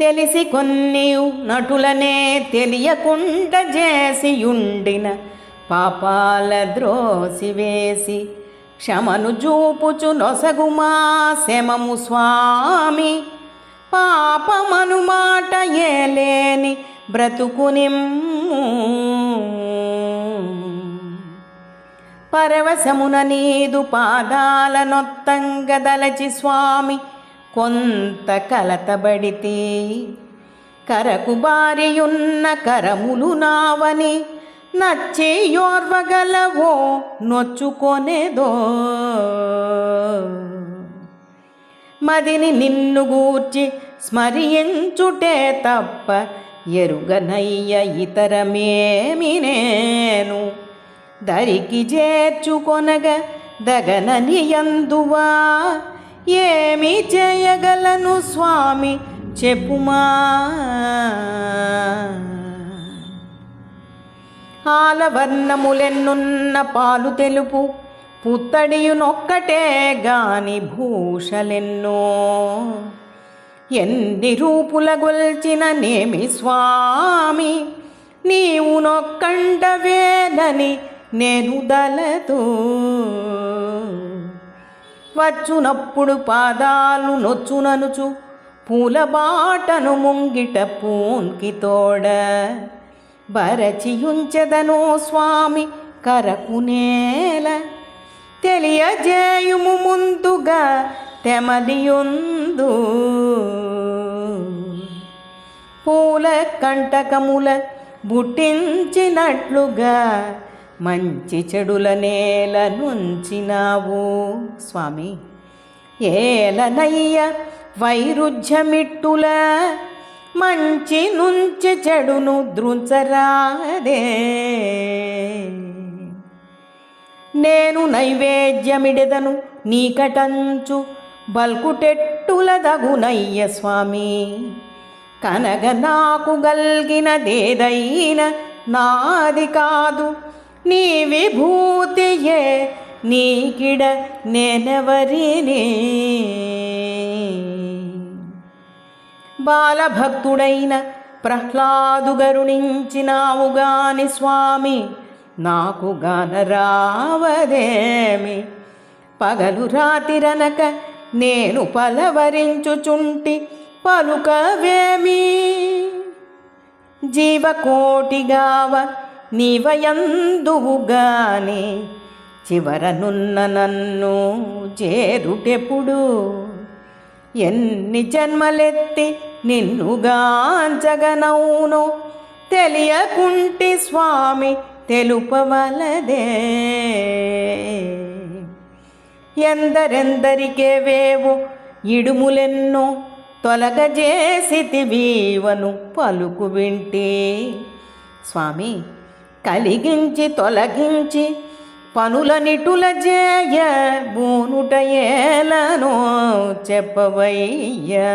తెలిసి కొన్ని నటులనే తెలియకుండ చేసియుండిన పాపాల ద్రోసివేసి క్షమను చూపుచు నొసగుమా శమము స్వామి. పాపమను మాట ఏలేని బ్రతుకునిమ్ము పరవశమున నీదు పాదాల నొత్తంగదలచి స్వామి. కొంత కలతబడితే కరకు బారియున్న కరములు నావని నచ్చే యోర్వగలవో నొచ్చుకొనేదో. మదిని నిన్ను గూర్చి స్మరించుటే తప్ప ఎరుగనయ్య ఇతరమేమి నేను దరికి చేర్చుకొనగ దగనని అందువా ఏమి చేయగలను స్వామి? చెప్పుమా. ఆలవర్ణములెన్నున్న పాలు తెలుపు పుత్తడియునొక్కటే గాని భూషలెన్నో. ఎన్ని రూపుల గొల్చిన నేమి స్వామి? నీవు నొక్కండవేనని నేను దలదు వచ్చునప్పుడు పాదాలు నొచ్చుననుచు పూల బాటను ముంగిట పూన్కి తోడ. బరచియుంచెదనో స్వామి కరకునేల తెలియజేయుము ముందుగా తెమలియుందు. పూల కంటకముల బుట్టించినట్లుగా మంచి చెడుల నేల నుంచినావు స్వామి. ఏలనయ్య వైరుధ్యమిట్టుల మంచి నుంచి చెడును ద్రుంచరాదే నేను నైవేద్యమిడెదను నీకటంచు బల్కుటెట్టుల దగునయ్య స్వామి. కనగ నాకు గల్గినదేదైన నాది కాదు నీ విభూతియే నీకిడ నేనెవరిని బాలభక్తుడైన ప్రహ్లాదు గరుణించినావుగాని స్వామి నాకు గానరావదేమి పగలు రాతిరనక నేను పలవరించుచుంటి పలుకవేమి? జీవకోటిగావ నీవయందువుగాని చివరనున్న నన్ను చేరుటెప్పుడు ఎన్ని జన్మలెత్తి నిన్నుగాంచగనవును తెలియకుంటి స్వామి తెలుపవలదే. ఎందరెందరికేవేవో ఇడుములెన్నో తొలగజేసితివీవను పలుకు వింటే స్వామి కలిగించి తొలగించి పనుల నిటుల జేయ బూనుట ఏలను చెప్పవయ్యా.